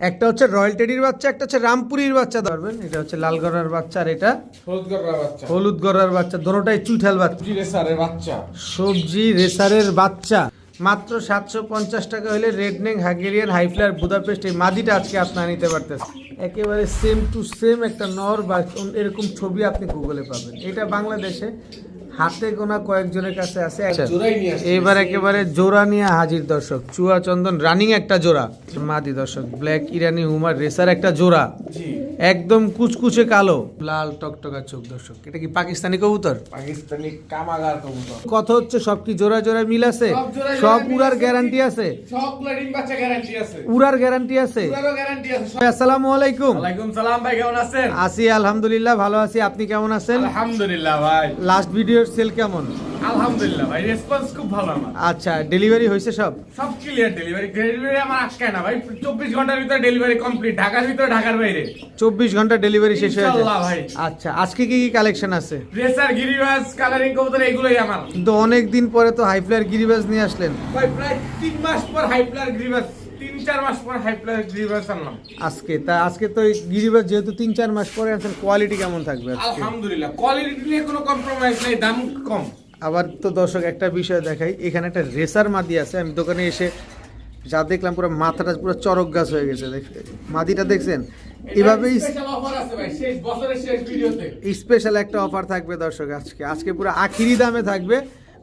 একটা হচ্ছে রয়্যাল টেডির বাচ্চা একটা হচ্ছে রামপুরির বাচ্চা ধরবেন এটা হচ্ছে লালগড়ার বাচ্চা আর এটা হলুদ গররা বাচ্চা। হলুদ গড়ার বাচ্চা দোনোটাই চুইঠাল বাচ্চা। বাচ্চা। সবজি রেসারের বাচ্চা। মাত্র সাতশো পঞ্চাশ টাকা হলে রেডনেক হাগেরিয়ান হাইফ্লার বুদাপেস্ট এই মাদিটা আজকে আপনারা নিতে পারতেছেন। একেবারে সেম টু সেম একটা নর বা এরকম ছবি আপনি গুগলে পাবেন। এটা বাংলাদেশে হাতে গোনা কয়েকজনের কাছে আছে জোড়াই এবার একেবারে জোড়া নিয়ে হাজির দর্শক চুয়া চন্দন রানিং একটা জোড়া। মাদি দর্শক ব্ল্যাক ইরানি হুমার রেসার একটা জোড়া। একদম কুচকুচে কালো লাল টকটকা চোখ দর্শক। এটা কি পাকিস্তানি কবুতর? পাকিস্তানি কামাগার কবুতর। কথা হচ্ছে সব কি জোড়া জোড়া মিল আছে? সব জোড়ায় সব জোড়ায় মিল উড়ার গ্যারান্টি আছে। ডিম বাচ্চা গ্যারান্টি আছে। উড়ার গ্যারান্টি আছে। পুরারও গ্যারান্টি আছে। সব- আসসালামু আলাইকুম। ওয়ালাইকুম সালাম ভাই কেমন আছেন? আছি আলহামদুলিল্লাহ ভালো আছি। আপনি কেমন আছেন? আলহামদুলিল্লাহ ভাই। লাস্ট ভিডিওর সেল কেমন? আলহামদুলিল্লাহ ভাই রেসপন্স খুব ভালো আমার। আচ্ছা ডেলিভারি হয়েছে সব? সব ক্লিয়ার ডেলিভারি ডেলিভারি আমার আটকায় না ভাই চব্বিশ ঘণ্টার ভিতরে ডেলিভারি কমপ্লিট ঢাকার ভিতরে ঢাকার বাইরে। চব্বিশ ঘণ্টা ডেলিভারি শেষ হয়ে যায়। ভাই। আচ্ছা আজকে কি কি কালেকশন আছে? রেসার গিরিবাস কালারিং কবুতর এগুলোই আমার। কিন্তু অনেক দিন পরে তো হাইফ্লার গিরিবাজ নিয়ে আসলেন। ভাই প্রায় তিন মাস পর হাইপ্লার গ্রিবাস চার মাস পর হাইপ্লার গ্রিবাস আনলাম আজকে তা আজকে তো যেহেতু তিন চার মাস পরে কোয়ালিটি কেমন থাকবে আজকে? আলহামদুলিল্লাহ কোয়ালিটি নিয়ে কোনো কম্প্রোমাইজ নেই দাম কম। আবার তো দর্শক একটা বিষয় দেখাই এখানে একটা রেসার মাদি আছে আমি দোকানে এসে যা দেখলাম পুরো মাথাটা পুরো চরক গাছ হয়ে গেছে মাদিটা দেখছেন? এভাবেই স্পেশাল একটা অফার থাকবে দর্শক আজকে আজকে পুরো আখিরি দামে থাকবে।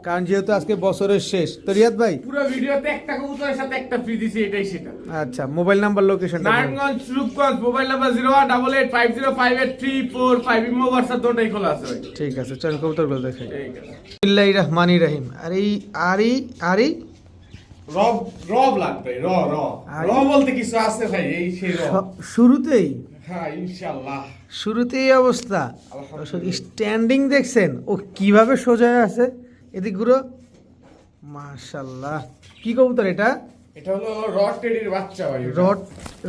কারণ যেহেতু আজকে বছরের শেষ। তো রিয়াদ ভাই? পুরো ভিডিওতে একটা কবুতরের সাথে একটা ফ্রি দিছি এটাই সেটা। আচ্ছা mobile number location Narayanganj Rupganj mobile number zero one double eight five zero five eight three four five. Imo WhatsApp দুটোই খোলা আছে ভাই। ঠিক আছে চল কবুতরগুলো দেখাই। ঠিক আছে। বিল্লাহি রহমানি রহিম। আরে আরে আরে। রব রব লাগবে র র। র বলতে কিছু আছে ভাই এই সেই র। শুরুতেই? হ্যাঁ ইনশাআল্লাহ। শুরুতেই অবস্থা। স্ট্যান্ডিং দেখছেন ও কীভাবে সোজা আছে? এদিক ঘুরো। মাশাল্লাহ কি কবুতর এটা? এটা হলো রড টেডির বাচ্চা ভাই রড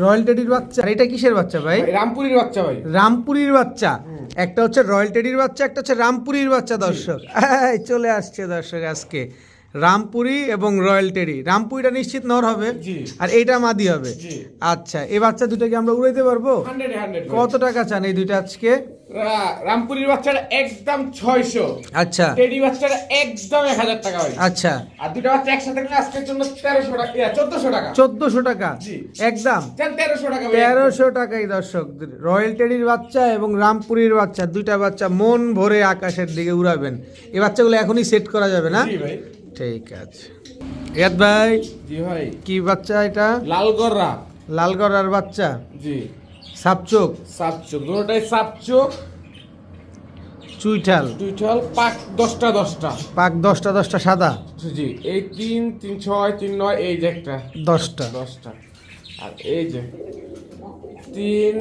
রয়্যাল টেডির বাচ্চা। আর এটা কিসের বাচ্চা ভাই? রামপুরির বাচ্চা ভাই। রামপুরির বাচ্চা। একটা হচ্ছে রয়্যাল টেডির বাচ্চা একটা হচ্ছে রামপুরির বাচ্চা দর্শক। চলে আসছে দর্শক আজকে। রামপুরি এবং রয়্যাল টেডি। রামপুরিটা নিশ্চিত নর হবে। আর এইটা মাদি হবে। আচ্ছা এই বাচ্চা দুটোকে আমরা উড়াইতে পারব? কত টাকা চান এই দুইটা আজকে? রামপুরির বাচ্চাটা একদম ছয়শো। আচ্ছা। টেডি বাচ্চাটা একদম এক হাজার টাকা ভাই আচ্ছা। আর দুটো বাচ্চা একসাথে নিলে আজকের জন্য তেরোশো টাকা চোদ্দশো টাকা। চোদ্দশো টাকা? একদম। তেরোশো টাকা তেরোশো টাকাই দর্শক। রয়্যাল টেডির বাচ্চা এবং রামপুরির বাচ্চা দুইটা বাচ্চা মন ভরে আকাশের দিকে উড়াবেন। এই বাচ্চাগুলো এখনই সেট করা যাবে না? ঠিক আছে। রিয়াদ ভাই জি ভাই। কি বাচ্চা এটা? লালগররা লালগড়ার বাচ্চা? জি। সাপচোক সাতচোক দুটোটাই সাতচোক চুইঠাল। টুইটাল পাক দশটা দশটা। পাক দশটা দশটা সাদা। জি এই তিন তিন ছয় তিন নয় এই যে একটা। দশটা। দশটা। আর এই যে তিন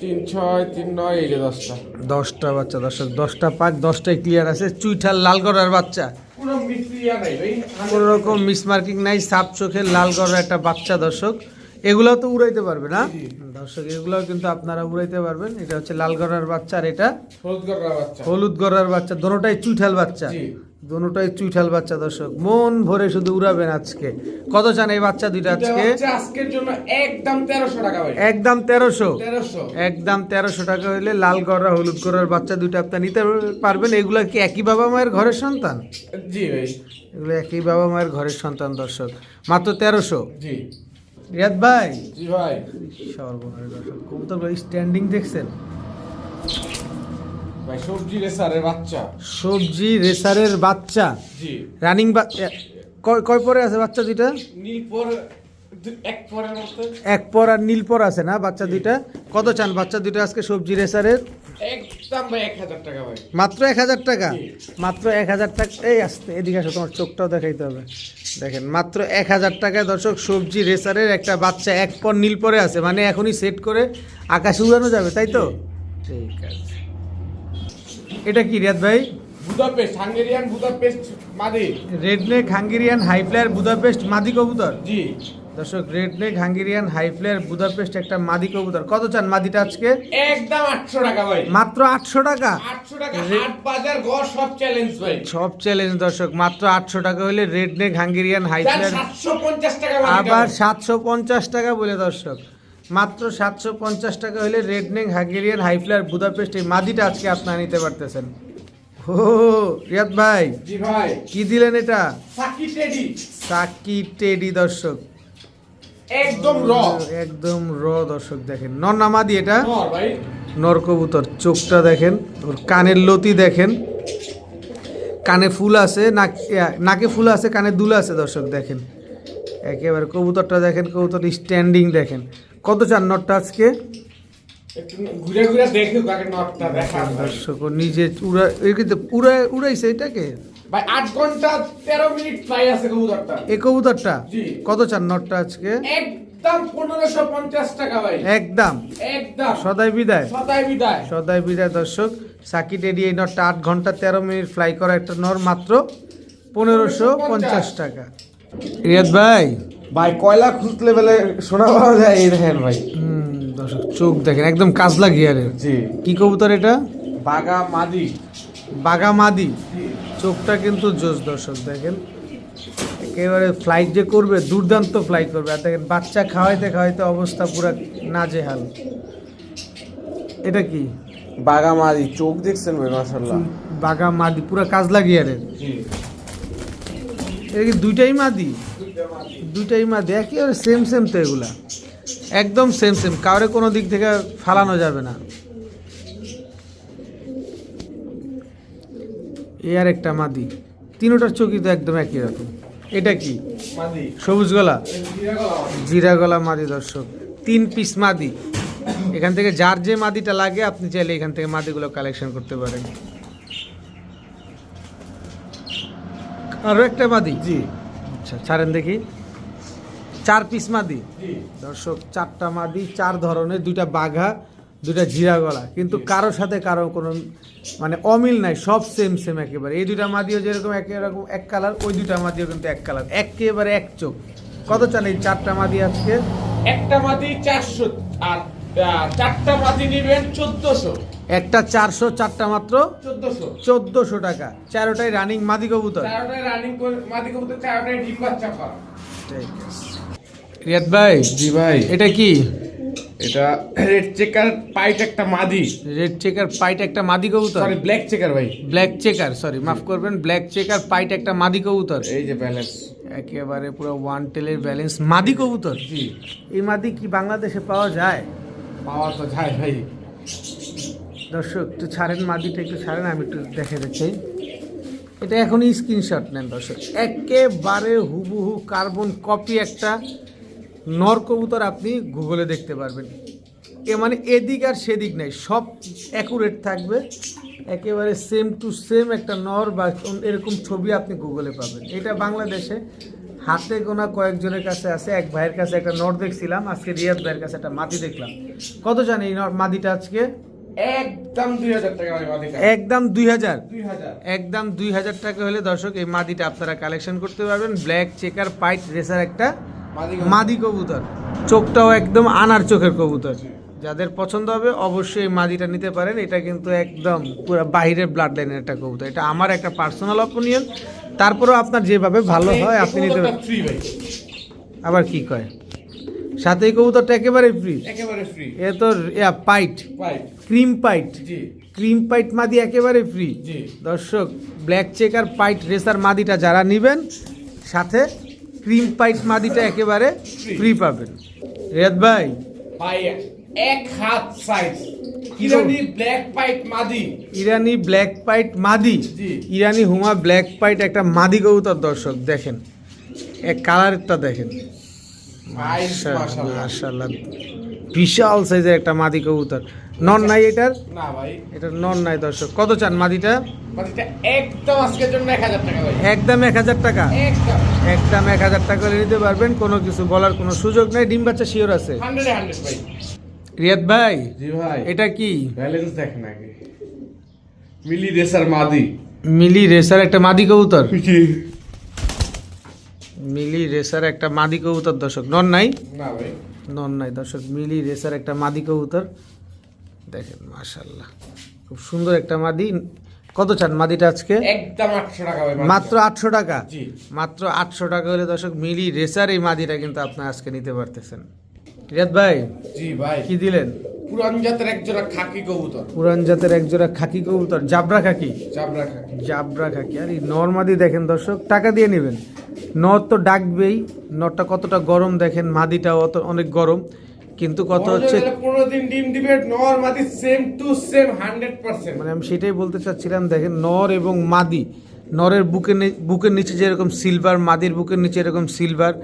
তিন ছয় তিন নয় এই যে দশটা। দশটা বাচ্চা দর্শক দশটা পাক দশটাই ক্লিয়ার আছে। চুইঠাল লালগড়ার বাচ্চা। কোনো রকম মিসমার্কিং নাই সাপ চোখের লাল গড়ের একটা বাচ্চা দর্শক। এগুলাও তো উড়াইতে পারবে না? দর্শক এগুলাও কিন্তু আপনারা উড়াইতে পারবেন। এটা হচ্ছে লাল গড়ার বাচ্চা আর এটা হলুদ গড়ার বাচ্চা। দোনোটাই চুইঠাল বাচ্চা। দোনোটাই চুইঠাল বাচ্চা দর্শক। মন ভরে শুধু উড়াবেন আজকে। কত চান এই বাচ্চা দুইটা আজকে? আজকের জন্য একদম তেরোশো টাকা ভাই। একদম তেরোশো? তেরোশো। একদম তেরোশো টাকা হইলে লাল গড়া হলুদ গড়ার বাচ্চা দুইটা আপনি নিতে পারবেন। এগুলা কি একই বাবা মায়ের ঘরের সন্তান? জি ভাই। এগুলো একই বাবা মায়ের ঘরের সন্তান দর্শক। মাত্র তেরোশো? জি। রিয়াদ ভাই। জি ভাই। সর্বনাশ কবুতরগুলো স্ট্যান্ডিং দেখছেন? ভাই সবজি রেসারের বাচ্চা। সবজি রেসারের বাচ্চা। জি। রানিং কয় কয় পরে আছে বাচ্চা দুইটা? নীলপর এক পর আর নীল পর আছে না বাচ্চা দুইটা? কত চান বাচ্চা দুইটা আজকে সবজি রেসারের? মাত্র এক হাজার টাকা? মাত্র এক হাজার টাকা এই আসতে এদিকে আসো তোমার চোখটাও দেখাইতে হবে। দেখেন মাত্র এক হাজার টাকায় দর্শক সবজি রেসারের একটা বাচ্চা এক পর নীল পরে আছে মানে এখনই সেট করে আকাশে উড়ানো যাবে তাই তো? ঠিক আছে। এটা কি রিয়াদ ভাই? বুদাপেস্ট হাঙ্গেরিয়ান বুদাপেস্ট মাদি। রেডনেক হাঙ্গেরিয়ান হাইফ্লায়ার বুদাপেস্ট মাদি কবুতর? জি। দর্শক রেডনেক হাঙ্গেরিয়ান হাইফ্লায়ার বুদাপেস্ট একটা মাদি কবুতর। কত চান মাদিটা আজকে? একদম আটশো টাকা ভাই। মাত্র আটশো টাকা? আটশো টাকা হাট বাজার ঘর সব চ্যালেঞ্জ ভাই। সব চ্যালেঞ্জ দর্শক মাত্র আটশো টাকা হলে রেডনেক হাঙ্গেরিয়ান হাই সাতশো পঞ্চাশ টাকা আবার সাতশো পঞ্চাশ টাকা বলে দর্শক। মাত্র সাতশো পঞ্চাশ টাকা হলে রেডনেক হাগেরিয়ান হাইফ্লার বুদাপেস্ট এই মাদিটা আজকে আপনারা নিতে পারতেছেন। ও রিয়াদ ভাই জি ভাই। কি দিলেন এটা? Psaki teddy. সাকি টেডি দর্শক। একদম র। একদম র দর্শক দেখেন। নর না এটা। নর কবুতর চোখটা দেখেন ওর কানের লতি দেখেন। কানে ফুল আছে নাক নাকে ফুল আছে কানে দুল আছে দর্শক দেখেন। একেবারে কবুতরটা দেখেন কবুতর স্ট্যান্ডিং দেখেন। কত চার নটটা আজকে? দর্শক ও নিজে উড়া উড়াইছে এটাকে? ভাই আট ঘণ্টা তেরো মিনিট ফ্লাই আছে কবুতরটা। এই কবুতরটা? কত নটটা আজকে? একদম পনেরোশো পঞ্চাশ টাকা ভাই। একদম? একদম। সদাই বিদায়। সদাই বিদায়। সদাই বিদায় দর্শক। সাকি এই নটটা ঘণ্টা তেরো মিনিট ফ্লাই করা একটা নর মাত্র পনেরোশো পঞ্চাশ টাকা। রিয়াদ ভাই। ভাই কয়লা খুঁজলে বেলে শোনা পাওয়া যায় এই দেখেন ভাই। হুম দর্শক চোখ দেখেন একদম কাজলা গিয়ারের। জি। কি কবুতর এটা? বাগা মাদি। বাগা মাদি। চোখটা কিন্তু জোস দর্শক দেখেন। একেবারে ফ্লাইট যে করবে দুর্দান্ত ফ্লাইট করবে। আর দেখেন বাচ্চা খাওয়াইতে খাওয়াইতে অবস্থা পুরো নাজেহাল। এটা কি? বাগা মাদি চোখ দেখছেন ভাই মাশাল্লাহ বাগা মাদি পুরো কাজলা গিয়ারের। জি। এটা কি দুইটাই মাদি? দুইটাই মাদি একেবারে সেম সেম তো এগুলা। একদম সেম সেম কাউরে কোনো দিক থেকে ফালানো যাবে না। এ আর একটা মাদি। তিনোটার চোখই তো একদম একই রকম। এটা কি? সবুজ গলা? জিরা গলা মাদি। দর্শক। তিন পিস মাদি। এখান থেকে যার যে মাদিটা লাগে আপনি চাইলে এখান থেকে মাদিগুলো কালেকশন করতে পারেন। আরও একটা মাদি? জি। আচ্ছা ছাড়েন দেখি। চার পিস মাদি? দর্শক চারটা মাদি চার ধরনের দুইটা বাঘা দুইটা জিরা গলা কিন্তু কারও সাথে কারও কোনো মানে অমিল নাই সব সেম সেম একেবারে। এই দুইটা মাদিও যেরকম এক এরকম এক কালার ওই দুইটা মাদিও কিন্তু এক কালার একেবারে এক চোখ। কত চান এই চারটা মাদি আজকে? একটা মাদি চারশো আর চারটা মাদি নেবেন চোদ্দশো। একটা চারশো চারটা মাত্র? চোদ্দশো। চোদ্দশো টাকা। চারোটাই রানিং মাদি কবুতর? চারটায় রানিং মাদি কবুতর চারটায় ডিম বাচ্চা করা। রিয়াদ ভাই জি ভাই। এটা কি? এটা রেড চেকার পাইট একটা মাদি। রেড চেকার পাইট একটা মাদি কবুতর? সরি ব্ল্যাক চেকার ভাই। ব্ল্যাক চেকার সরি মাফ করবেন ব্ল্যাক চেকার পাইট একটা মাদি কবুতর? এই যে ব্যালেন্স একেবারে পুরো ওয়ান টেলের ব্যালেন্স মাদি কবুতর? জি। এই মাদি কি বাংলাদেশে পাওয়া যায়? পাওয়া তো যায় ভাই। দর্শক একটু ছাড়েন মাদিটা একটু ছাড়েন আমি একটু দেখে দেখছি। এটা এখনই স্ক্রিনশট নেন দর্শক। একেবারে হুবহু কার্বন কপি একটা নর কবুতর আপনি গুগলে দেখতে পারবেন। এ মানে এদিক আর সেদিক নাই সব অ্যাকুরেট থাকবে। একেবারে সেম টু সেম একটা নর বা এরকম ছবি আপনি গুগলে পাবেন। এটা বাংলাদেশে হাতে গোনা কয়েকজনের কাছে আছে। এক ভাইয়ের কাছে একটা নর দেখছিলাম আজকে রিয়াদ ভাইয়ের কাছে একটা মাদি দেখলাম। কত জানি এই নর মাদিটা আজকে? একদম দুই হাজার টাকা একদম দুই হাজার? দুই হাজার। একদম দুই হাজার টাকা হলে দর্শক এই মাদিটা আপনারা কালেকশন করতে পারবেন। ব্ল্যাক চেকার পাইট রেসার একটা মাদি কবুতর। চোখটাও একদম আনার চোখের কবুতর। যাদের পছন্দ হবে অবশ্যই এই মাদিটা নিতে পারেন। এটা কিন্তু একদম পুরো বাইরের ব্লাড লাইনের একটা কবুতর। এটা আমার একটা পার্সোনাল অপিনিয়ন তারপরেও আপনার যেভাবে ভালো হয় আপনি নিতে পারেন। আবার কি কয়? সাথে এই কবুতরটা একেবারে ফ্রি একেবারে ফ্রি এ তো pied cream pied cream pied মাদি একেবারে ফ্রি দর্শক ব্ল্যাক চেকার পাইট রেসার মাদিটা যারা নেবেন সাথে ক্রিম পাইট মাদিটা একেবারে ফ্রি পাবেন। রেদ ভাই। ভাই এক হাত সাইজ ইরানি ব্ল্যাক পাইট মাদি ইরানি ব্ল্যাক পাইট মাদি জি। ইরানি হুমা ব্ল্যাক পাইট একটা মাদি কবুতর দর্শক দেখেন। এক কালারটা দেখেন। মাশাআল্লাহ। মাশাআল্লাহ। বিশাল সাইজের একটা মাদি কবুতর। নন নাই এটার? না ভাই। এটা নন নাই দর্শক। কত চান মাদিটা? মাদিটা একদম আজকের জন্য এক হাজার টাকা ভাই। একদম এক হাজার টাকা? একদম। একদম এক হাজার টাকা করে নিতে পারবেন কোনো কিছু বলার কোনো সুযোগ নেই। ডিম বাচ্চা শিওর আছে। হান্ড্রেড হান্ড্রেড ভাই। রিয়াদ ভাই জি ভাই। এটা কি? ব্যালেন্স দেখেন আগে। মিলি রেসার মাদি। মিলি রেসার একটা মাদি কবুতর? মিলি রেসার একটা মাদি কবুতর দর্শক। নন নাই? না ভাই। নন নাই দর্শক মিলি রেসার একটা মাদি কবুতর। দেখেন মাশাল্লাহ খুব সুন্দর একটা মাদি। কত চান মাদিটা আজকে? একদম আটশো টাকা মাত্র আটশো টাকা? মাত্র আটশো টাকা হলে দর্শক মিলি রেসার এই মাদিটা কিন্তু আপনার আজকে নিতে পারতেছেন। রিয়াদ ভাই জি ভাই। কি দিলেন? পুরান জাতের এক জোড়া খাকি কবুতর। পুরান জাতের একজোড়া খাকি কবুতর জাবরা খাকি? জাবরা খাকি। আর এই নর্মাদি দেখেন দর্শক টাকা দিয়ে নেবেন। নর তো ডাকবেই নরটা কতটা গরম দেখেন মাদিটাও অত অনেক গরম কিন্তু কত হচ্ছে পনেরো দিন ডিম দিবে নর মাদি same to same hundred percent মানে আমি সেটাই বলতে চাচ্ছিলাম দেখেন নর এবং মাদি নরের বুকের বুকের নিচে যেরকম সিলভার মাদির বুকের নিচে এরকম সিলভার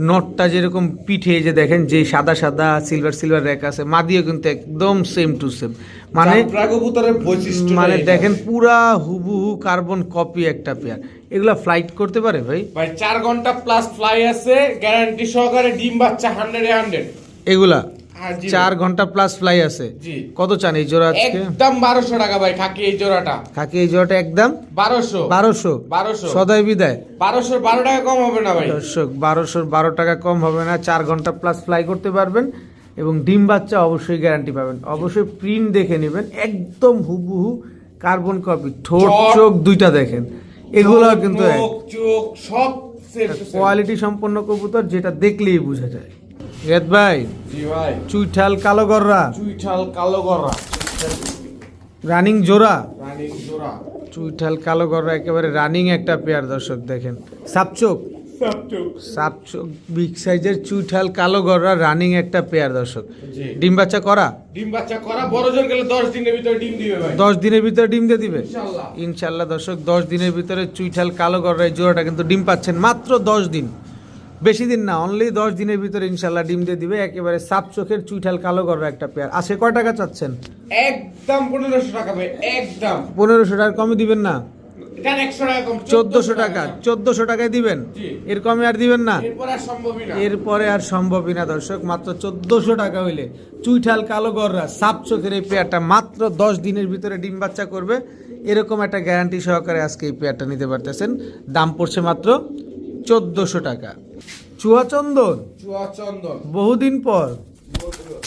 নটটা যেরকম পিঠে যে দেখেন যে সাদা সাদা সিলভার সিলভার র্যাক আছে মাদিও কিন্তু একদম সেম টু সেম মানে বৈশিষ্ট্য মানে দেখেন পুরা হুবহু কার্বন কপি একটা পেয়ার এগুলা ফ্লাইট করতে পারে ভাই? ভাই চার ঘণ্টা প্লাস ফ্লাই আছে গ্যারান্টি সহকারে ডিম বাচ্চা হান্ড্রেড হান্ড্রেড এগুলা। চার ঘণ্টা প্লাস ফ্লাই আছে। কত চান এই জোড়া আজকে? একদম বারোশো টাকা ভাই খাকি এই জোড়াটা। খাকি এই জোড়াটা একদম? বারোশো। বারোশো? বারোশো। সদাই বিদায়। বারোশো বারো টাকা কম হবে না ভাই। দর্শক বারোশোর বারো টাকা কম হবে না। চার ঘণ্টা প্লাস ফ্লাই করতে পারবেন এবং ডিম বাচ্চা অবশ্যই গ্যারান্টি পাবেন। অবশ্যই প্রিন্ট দেখে নেবেন। একদম হুবহু কার্বন কপি ঠোঁট চোখ দুইটা দেখেন। এগুলো কিন্তু। চোখ সব। কোয়ালিটি সম্পন্ন কবুতর যেটা দেখলেই বোঝা যায়। রেদ ভাই জি ভাই। চুইঠাল কালো গররা। চুইঠাল কালো গররা। রানিং জোড়া। রানী জোড়া। চুইঠাল কালো গররা একেবারে রানিং একটা পেয়ার দর্শক দেখেন। সাপচোক। সাপচোক। বিগ সাইজের চুইঠাল কালো গররা রানিং একটা পেয়ার দর্শক। ডিম বাচ্চা করা? ডিম বাচ্চা করা বড় জোর গেলে দশ দিনের ভিতরে ডিম দিবে ভাই। দশ দিনের ভিতরে ডিম দিয়ে দিবে? ইনশাল্লাহ। ইনশাল্লাহ দর্শক দশ দিনের ভিতরে চুইঠাল কালো গররা জোড়াটা কিন্তু ডিম পাচ্ছেন মাত্র দশ দিন। বেশি দিন না অনলি দশ দিনের ভিতরে ইনশাল্লাহ ডিম দিয়ে দিবে একেবারে সাপ চোখের চুইঠাল কালো গররা একটা পেয়ার। আসে কয় টাকা চাচ্ছেন? একদম পনেরোশো টাকা একদম। পনেরোশো টাকা কমে দিবেন না? চোদ্দশো টাকা চোদ্দশো টাকায় দিবেন? এর কমে আর দিবেন না? এরপর আর সম্ভবই না। এরপরে আর সম্ভবই না দর্শক মাত্র চোদ্দশো টাকা হইলে চুইঠাল কালো গররা সাপ চোখের এই পেয়ারটা মাত্র দশ দিনের ভিতরে ডিম বাচ্চা করবে। এরকম একটা গ্যারান্টি সহকারে আজকে এই পেয়ারটা নিতে পারতেছেন। দাম পড়ছে মাত্র চোদ্দশো টাকা। চুয়াচন্দন। চুয়া চন্দন বহুদিন পর।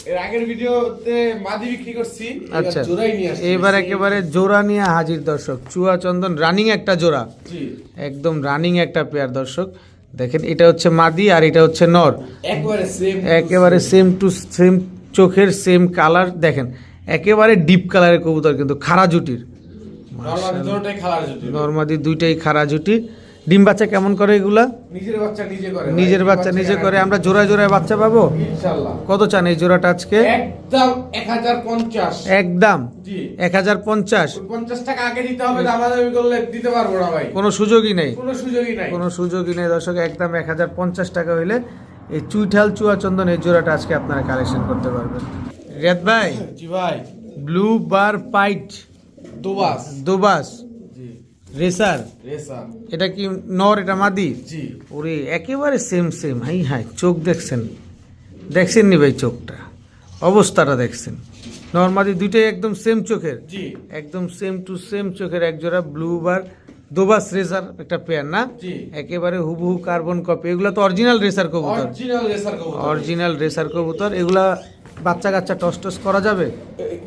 এর আগের ভিডিওতে মাদি বিক্রি করছি আচ্ছা জোড়াই নিয়ে আসছি। এবার একেবারে জোড়া নিয়ে হাজির দর্শক। চুয়াচন্দন রানিং একটা জোড়া। জি। একদম রানিং একটা পেয়ার দর্শক। দেখেন এটা হচ্ছে মাদি আর এটা হচ্ছে নর। একবারে সেম একেবারে সেম টু সেম চোখের সেম কালার দেখেন একেবারে ডিপ কালারের কবুতর কিন্তু খাড়া জুটির। নর্মাদি দুইটাই খাড়া জুটি। ডিম বাচ্চা কেমন করে এগুলা? নিজের বাচ্চা নিজে করে নিজের বাচ্চা নিজে করে। আমরা জোড়ায় জোড়ায় বাচ্চা পাবো? ইনশাআল্লাহ। কত চান এই জোড়াটা আজকে? একদম এক হাজার পঞ্চাশ। একদম। জি। এক হাজার পঞ্চাশ। পঞ্চাশ টাকা আগে দিতে হবে দামাদামি করলে দিতে পারব না ভাই। কোনো সুযোগই নেই। কোনো সুযোগই নাই। কোনো সুযোগই নেই দর্শক একদম এক হাজার পঞ্চাশ টাকা হইলে এই চুইঠাল চুয়াচন্দন এই জোড়াটা আজকে আপনারা কালেকশন করতে পারবেন। রিয়াদ ভাই জি ভাই। Blue bar pint. দুবাস। দুবাস। রেসার? রেসার। এটা কি নর এটা মাদি? জি। ওরে একেবারে সেম সেম হাই হাই চোখ দেখছেন? দেখছেন নি ভাই চোখটা? অবস্থাটা দেখছেন? নর্মাদি দুইটাই একদম সেম চোখের? জি। একদম সেম টু সেম চোখের একজোড়া ব্লু বার দোবাস রেসার একটা পেয়ার না? একেবারে হুবহু কার্বন কপি এগুলো তো অরিজিনাল রেসার কবুতর। অরিজিনাল রেসার কবুতর। অরিজিনাল রেসার কবুতর। এগুলা বাচ্চা কাচ্চা টস টস করা যাবে?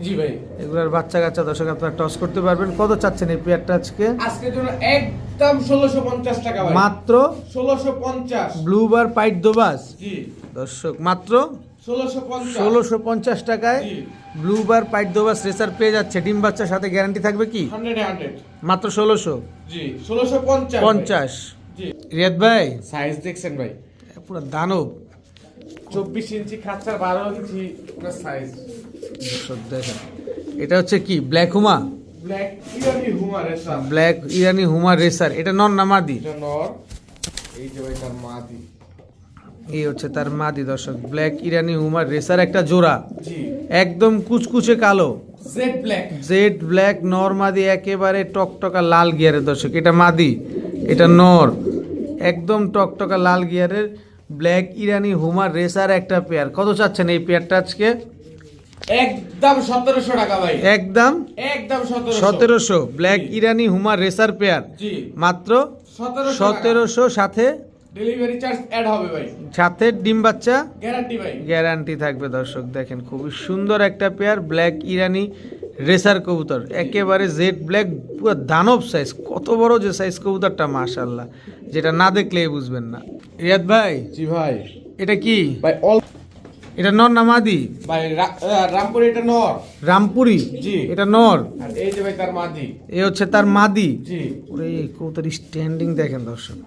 জি ভাই। এগুলার বাচ্চা কাচ্চা দর্শক আপনারা টস করতে পারবেন। কত চাচ্ছেন এই পেয়ারটা আজকে? আজকের জন্য একদম ষোলোশো পঞ্চাশ টাকা ভাই। মাত্র? ষোলোশো পঞ্চাশ। ব্লু বার পাইট দোবাস? জি। দর্শক মাত্র? ষোলোশো পঞ্চাশ। ষোলোশো পঞ্চাশ টাকায় জি। ব্লু বার পাইট দোবাস রেসার পেয়ে যাচ্ছে। ডিম বাচ্চার সাথে গ্যারান্টি থাকবে কি? Hundred hundred. মাত্র ষোলোশো? জি ষোলোশো পঞ্চাশ। পঞ্চাশ। জি। রিয়াদ ভাই? সাইজ দেখছেন ভাই। পুরো দানব। চব্বিশ ইঞ্চি খাচ্ছার বারো ইঞ্চি সাইজ দর্শক দেখেন এটা হচ্ছে কি ব্ল্যাক হুমা? ব্ল্যাক ইরানি হুমার রেসার। ব্ল্যাক ইরানি হুমা রেসার। এটা নন না মাদি? এটা নর। এই যে ভাই তার মাদি। এই হচ্ছে তার মাদি দর্শক। ব্ল্যাক ইরানি হুমা রেসার একটা জোড়া। একদম কুচকুচে কালো। জেড ব্ল্যাক জেড ব্ল্যাক নর মাদি একেবারে টকটকা লাল গিয়ারের দর্শক। এটা মাদি এটা নর। একদম টকটকা লাল গিয়ারের ব্ল্যাক ইরানি হুমার রেসার একটা পেয়ার। কত চাচ্ছেন এই পেয়ারটা আজকে? একদম সতেরোশো টাকা ভাই। একদম? একদম সতেরোশো। ব্ল্যাক ইরানি হুমার রেসার পেয়ার। মাত্র সতেরোশো সতেরোশো সাথে ডেলিভারি চার্জ অ্যাড হবে ভাই। সাথে ডিম বাচ্চা। গ্যারান্টি ভাই। গ্যারান্টি থাকবে দর্শক দেখেন খুবই সুন্দর একটা পেয়ার ব্ল্যাক ইরানি রেসার কবুতর একেবারে জেড ব্ল্যাক পুরো দানব সাইজ কত বড় যে সাইজ কবুতরটা মাশাল্লাহ যেটা না দেখলেই বুঝবেন না। রিয়াদ ভাই জি ভাই। এটা কি? ভাই অল এটা নর না মাদি? ভাই রামপুরে এটা নর। রামপুরি? জি। এটা নর? আর এই যে ভাই তার মাদি। এ হচ্ছে তার মাদি? জি। ওরে কবুতর স্ট্যান্ডিং দেখেন দর্শক।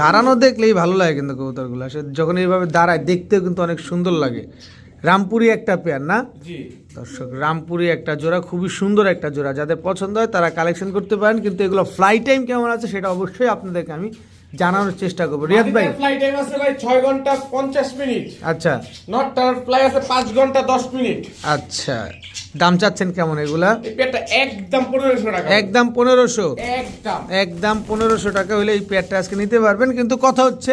দাঁড়ানো দেখলেই ভালো লাগে কিন্তু কবুতরগুলো। সে যখন এইভাবে দাঁড়ায় দেখতেও কিন্তু অনেক সুন্দর লাগে। রামপুরি একটা পেয়ার না? জি। দর্শক রামপুরি একটা জোড়া খুবই সুন্দর একটা জোড়া। যাদের পছন্দ হয় তারা কালেকশন করতে পারেন কিন্তু এগুলো ফ্লাই টাইম কেমন আছে সেটা অবশ্যই আপনাদেরকে আমি জানানোর চেষ্টা করব। রিয়াদ ভাই। ফ্লাই টাইম আছে ভাই ছয় ঘণ্টা পঞ্চাশ মিনিট। আচ্ছা। নটটার ফ্লাই আছে পাঁচ ঘণ্টা দশ মিনিট। আচ্ছা। দাম চাচ্ছেন কেমন এগুলা? এই একদম পনেরোশো টাকা। একদম পনেরোশো। একদম। একদম পনেরোশো টাকা হলে এই পেয়ারটা আজকে নিতে পারবেন। কিন্তু কথা হচ্ছে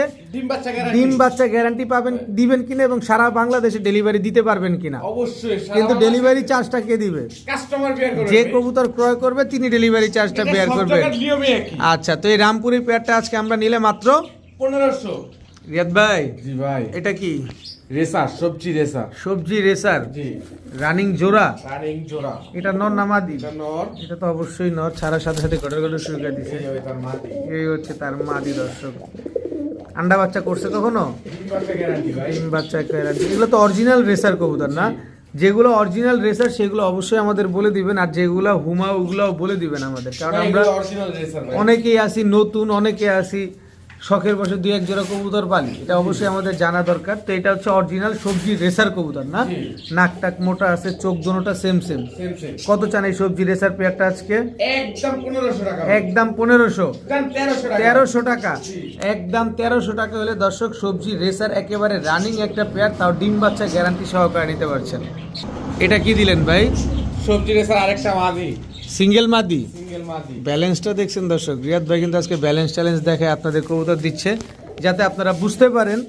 ডিম বাচ্চা গ্যারান্টি পাবেন দিবেন কিনা এবং সারা বাংলাদেশে ডেলিভারি দিতে পারবেন কিনা। অবশ্যই কিন্তু ডেলিভারি চার্জটা কে দিবে? কাস্টমার বিয়ার করবে। যে কবুতর ক্রয় করবে তিনি ডেলিভারি চার্জটা বেয়ার একই। আচ্ছা তো এই রামপুরি পেয়ারটা আজকে আমরা নিলে মাত্র পনেরোশো। রিয়াদ ভাই জি ভাই। এটা কি? রেসার সবজি রেসার সবজি রেসার? জি। রানিং জোড়া? রানিং জোড়া। এটা নর নামাদি এটা নর। এটা তো অবশ্যই নর ছাড়ার সাথে সাথে গটর গটর শুরু করে দিছে। এই মাদি। হচ্ছে তার মাদি দর্শক। আন্ডা বাচ্চা করছে কখনো? ডিম বাচ্চা গ্যারান্টি এগুলো তো অরিজিনাল রেসার কবুতর না? যেগুলো অরিজিনাল রেসার সেগুলো অবশ্যই আমাদের বলে দিবেন আর যেগুলো হুমা ওগুলোও বলে দিবেন আমাদের। কারণ আমরা অনেকেই আসি নতুন অনেকে আসি। শখের বসে দুই এক জোড়া কবুতর পালি। এটা অবশ্যই আমাদের জানা দরকার। তো এটা হচ্ছে অরিজিনাল সবজি রেসার কবুতর না। নাক টাক মোটা আছে চোখ দোনোটা সেম সেম কত চান এই সবজি রেসার পেয়ারটা আজকে? একদম পনেরোশো টাকা একদম পনেরোশো। তেরোশো টাকা। একদম তেরোশো টাকা হলে দর্শক সবজি রেসার একেবারে রানিং একটা পেয়ার তাও ডিম বাচ্চা গ্যারান্টি সহকারে নিতে পারছেন। এটা কি দিলেন ভাই? সবজি রেসার আরেকটা মাদি। সিঙ্গেল মাদি? সিঙ্গেল মাদি। ব্যালেন্সটা দেখছেন দর্শক রিয়াদ ভাই কিন্তু আজকে ব্যালেন্স চ্যালেঞ্জ দেখে আপনাদের কবুতর দিচ্ছে যাতে আপনারা বুঝতে পারেন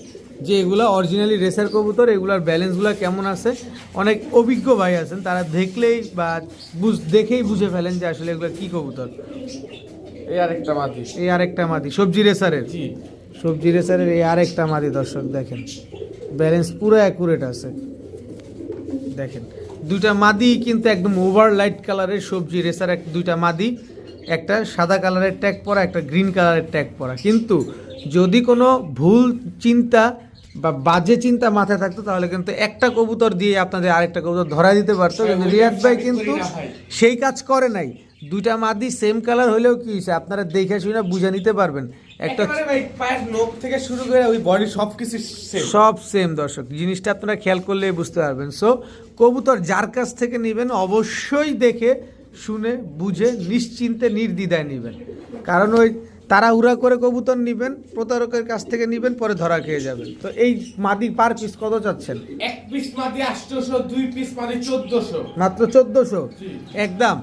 যে এগুলো অরিজিনালি রেসার কবুতর এগুলার ব্যালেন্সগুলো কেমন আছে। অনেক অভিজ্ঞ ভাই আছেন তারা দেখলেই বা বুঝ দেখেই বুঝে ফেলেন যে আসলে এগুলো কি কবুতর। এই আরেকটা মাদি। এই আরেকটা মাদি সবজি রেসারের সবজি রেসারের এই আরেকটা মাদি দর্শক দেখেন ব্যালেন্স পুরো অ্যাকুরেট আছে। দেখেন। দুইটা মাদি কিন্তু একদম ওভার লাইট কালারের সবজি রেসার এক দুইটা মাদি একটা সাদা কালারের ট্যাগ পরা একটা গ্রিন কালারের ট্যাগ পরা। কিন্তু যদি কোনো ভুল চিন্তা বা বাজে চিন্তা মাথায় থাকতো তাহলে কিন্তু একটা কবুতর দিয়ে আপনাদের আরেকটা কবুতর ধরা দিতে পারতো। কিন্তু রিয়াদ ভাই কিন্তু সেই কাজ করে নাই। দুইটা মাদি সেম কালার হলেও কি হয়েছে? আপনারা দেখে শুনে বুঝে নিতে পারবেন। একটা পায়ের নখ থেকে শুরু করে ওই বডি সব কিছু সব সেম দর্শক জিনিসটা আপনারা খেয়াল করলে বুঝতে পারবেন। সো কবুতর যার কাছ থেকে নেবেন অবশ্যই দেখে শুনে বুঝে নিশ্চিন্তে নির্দ্বিধায় নেবেন। কারণ ওই তারা উড়া করে কবুতর নিবেন প্রতারকের কাছ থেকে নিবেন পরে ধরা খেয়ে যাবেন। তো এই মাদি পার পিস কত চাচ্ছেন? এক পিস মাদি আটশোশো দুই পিস মাদি চোদ্দশো। মাত্র চোদ্দশো? একদম?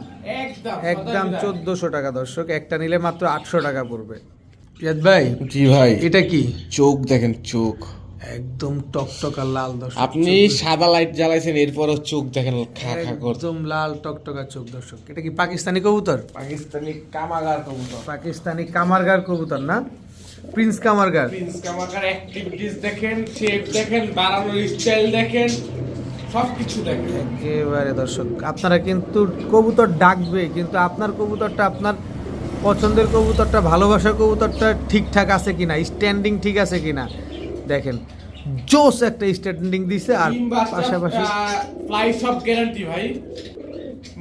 একদম একদম চোদ্দোশো টাকা দর্শক একটা নিলে মাত্র আটশো টাকা পড়বে। ভাই জি ভাই। এটা কি? চোখ দেখেন চোখ। একদম টকটকা লাল দর্শক আপনি সাদা লাইট জ্বালাইছেন এরপরও চোখ দেখেন খা খা করছে। একদম লাল টকটকা চোখ দর্শক। এটা কি পাকিস্তানি কবুতর? পাকিস্তানি কামাগার কবুতর। পাকিস্তানি কামারগার কবুতর না? প্রিন্স কামারগার। প্রিন্স কামাগার অ্যাক্টিভিটিস দেখেন শেপ দেখেন বাড়ানোর স্টাইল দেখেন সব কিছু দেখেন। একেবারে দর্শক আপনারা কিন্তু কবুতর ডাকবে কিন্তু আপনার কবুতরটা আপনার পছন্দের কবুতরটা ভালোবাসার কবুতরটা ঠিকঠাক আছে কিনা? স্ট্যান্ডিং ঠিক আছে কিনা? দেখেন জোস একটা স্ট্যান্ডিং দিছে আর পাশাপাশি ফ্লাই সব গ্যারান্টি ভাই।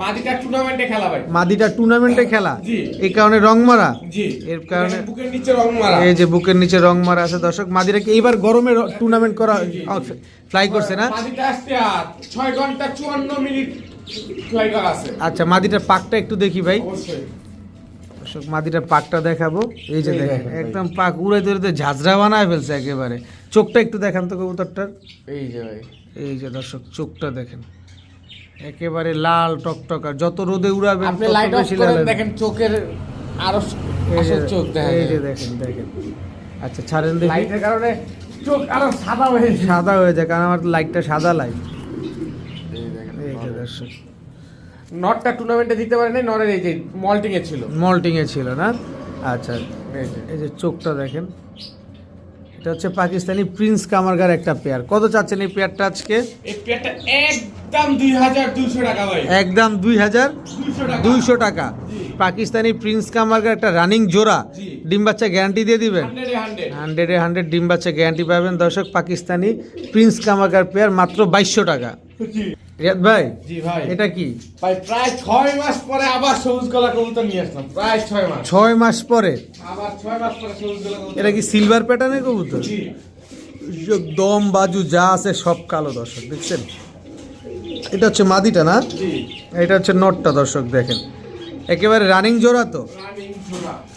মাদিটা টুর্নামেন্টে খেলা ভাই। মাদিটা টুর্নামেন্টে খেলা? জি। এই কারণে রং মারা? জি। এর কারণে বুকের নিচে রং মারা। এই যে বুকের নিচে রং মারা আছে দর্শক মাদিরা কি এইবার গরমে টুর্নামেন্ট করা ফ্লাই করছে না? মাদিটা আসতে আর ছয় ঘণ্টা চুয়ান্ন মিনিট ফ্লাই করা আছে। আচ্ছা মাদিটার পাকটা একটু দেখি ভাই। অবশ্যই। দর্শক মাদিটার পাকটা দেখাবো। এই যে দেখেন একদম পাক উড়ে ধরে ঝাঁঝরা বানায় ফেলছে একেবারে। চোখটা একটু দেখান তো কবুতরটার। এই যে ভাই। এই যে দর্শক চোখটা দেখেন। একেবারে লাল টকটকা যত রোদে উড়াবেন আপনি লাইট অফ করেন দেখেন চোখের আরও আসল চোখ দেখেন এই যে দেখেন দেখেন। আচ্ছা ছাড়েন দেখি। লাইটের কারণে চোখ আরও সাদা হয়ে সাদা হয়ে যায় কারণ আমার লাইটটা সাদা লাইট এই দেখেন এই যে দর্শক। নটটা টুর্নামেন্টে দিতে পারে নাই নরের এই যে মল্টিং এ ছিল। মল্টিং এ ছিল না? আচ্ছা এই যে। এই যে চোখটা দেখেন এটা হচ্ছে পাকিস্তানি প্রিন্স কামারগার একটা পেয়ার। কত চাচ্ছেন এই পেয়ারটা আজকে? এই পেয়ারটা একদম দুই হাজার দুইশো টাকা ভাই। একদম দুই হাজার দুইশো টাকা। দুইশো টাকা। পাকিস্তানি প্রিন্স কামারগার একটা রানিং জোড়া। ডিম বাচ্চা গ্যারান্টি দিয়ে দিবেন? হান্ড্রেডে হান্ড্রেড। হান্ড্রেডে ডিম বাচ্চা গ্যারান্টি পাবেন। দর্শক পাকিস্তানি প্রিন্স কামাকার পেয়ার মাত্র বাইশশো টাকা। রিয়াদ ভাই জি ভাই। এটা কি? ভাই প্রায় ছয় মাস পরে আবার সবুজ গলা কবুতর নিয়ে আসলাম। প্রায় ছয় মাস। ছয় মাস পরে? আবার ছয় মাস পরে সবুজ গলা এটা কি সিলভার প্যাটার্নের কবুতর? জি। দম বাজু যা আছে সব কালো দর্শক দেখছেন? এটা হচ্ছে মাদিটা না? এটা হচ্ছে নটটা দর্শক দেখেন। একেবারে রানিং জোড়া তো?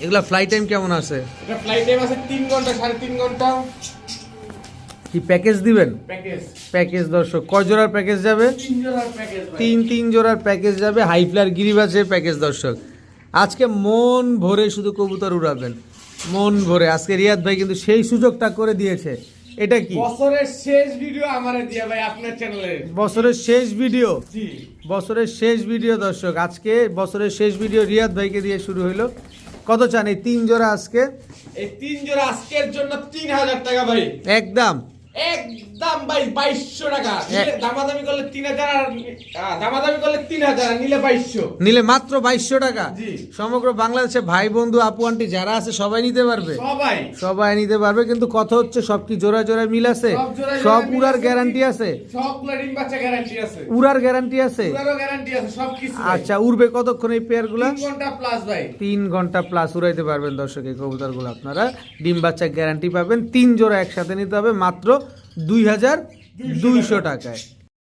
এগুলা ফ্লাই টাইম কেমন আছে? এটা ফ্লাইট টাইম আছে তিন ঘণ্টা সাড়ে তিন ঘণ্টা। কি প্যাকেজ দিবেন? প্যাকেজ। প্যাকেজ দর্শক কয় জোড়ার প্যাকেজ যাবে? তিন জোড়ার প্যাকেজ তিন জোড়ার প্যাকেজ যাবে। হাইফ্লার গিরিবাজের প্যাকেজ দর্শক। আজকে মন ভরে শুধু কবুতর উড়াবেন। মন ভরে। আজকে রিয়াদ ভাই কিন্তু সেই সুযোগটা করে দিয়েছে। এটা কি? বছরের শেষ ভিডিও আমারে দিয়া ভাই আপনার চ্যানেলে বছরের শেষ ভিডিও? জি। বছরের শেষ ভিডিও দর্শক আজকে বছরের শেষ ভিডিও রিয়াদ ভাইকে দিয়ে শুরু হইল। কত চান এই তিন জোড়া আজকে? এই তিন জোড়া আজকের জন্য তিন হাজার টাকা ভাই। একদম। একদম ভাই বাইশশো টাকা। দামাদামি করলে তিন হাজার দামাদামি করলে তিন হাজার নিলে বাইশশো। নিলে মাত্র বাইশশো টাকা। সমগ্র বাংলাদেশে ভাই বন্ধু আপু আন্টি যারা আছে সবাই নিতে পারবে। সবাই। সবাই নিতে পারবে কিন্তু কথা হচ্ছে সব কি জোড়া জোড়া মিল আছে? সব সব উড়ার গ্যারান্টি আছে? বাচ্চা গ্যারান্টি আছে। উড়ার গ্যারান্টি আছে? পুরারও গ্যারান্টি আছে সব কিছু আচ্ছা উড়বে কতক্ষণ এই পেয়ারগুলা? তিন ঘণ্টা প্লাস ভাই। তিন ঘণ্টা প্লাস উড়াইতে পারবেন দর্শক এই কবুতরগুলো আপনারা। ডিম বাচ্চা গ্যারান্টি পাবেন তিন জোড়া একসাথে নিতে হবে মাত্র দুই হাজার দুইশো টাকায়।